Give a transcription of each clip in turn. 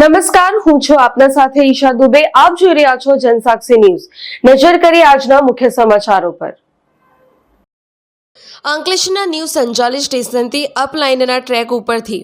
નમસ્કાર, હું છું આપના સાથે ઈશા દુબે. આપ જોઈ રહ્યા છો જનસાક્ષી ન્યૂઝ. નજર કરી આજના મુખ્ય સમાચારો પર. અંકલેશના ન્યૂ સંચાલિત સ્ટેશનથી અપલાઇનના ટ્રેક ઉપરથી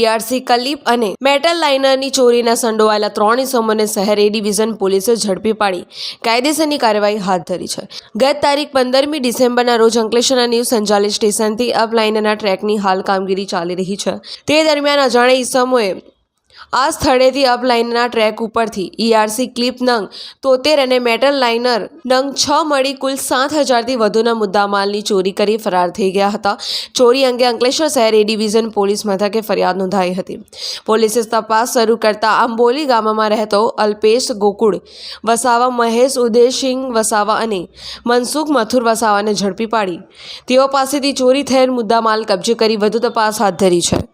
ઈઆરસી કલીપ અને મેટલ લાઇનરની ચોરીના સંડોવાયેલા ત્રણ ઇસમોને શહેર એ ડિવિઝન પોલીસે ઝડપી પાડી. કાયદેસરની કાર્યવાહી હાથ ધરી છે. ગત તારીખ પંદરમી ડિસેમ્બરના રોજ અંકલેશ્વરના ન્યૂ સંચાલિત સ્ટેશનથી અપ લાઇનના ટ્રેકની હાલ કામગીરી ચાલી રહી છે. તે દરમિયાન અજાણ્યા ઇસમોએ આ સ્થળેથી અપલાઇનના ટ્રેક ઉપરથી ઈઆરસી ક્લિપ નંગ, તોતેર અને મેટલ લાઇનર નંગ છ મળી કુલ સાત હજારથી વધુના મુદ્દામાલની ચોરી કરી ફરાર થઈ ગયા હતા. ચોરી અંગે અંકલેશ્વર શહેર એ ડિવિઝન પોલીસ મથકે ફરિયાદ નોંધાઈ હતી. પોલીસે તપાસ શરૂ કરતા આંબોલી ગામમાં રહેતો અલ્પેશ ગોકુળ, વસાવા મહેશ ઉદયસિંહ વસાવા અને મનસુખ મથુર વસાવાને ઝડપી પાડી. તેઓ પાસેથી ચોરી થયેલ મુદ્દામાલ કબજે કરી વધુ તપાસ હાથ ધરી છે.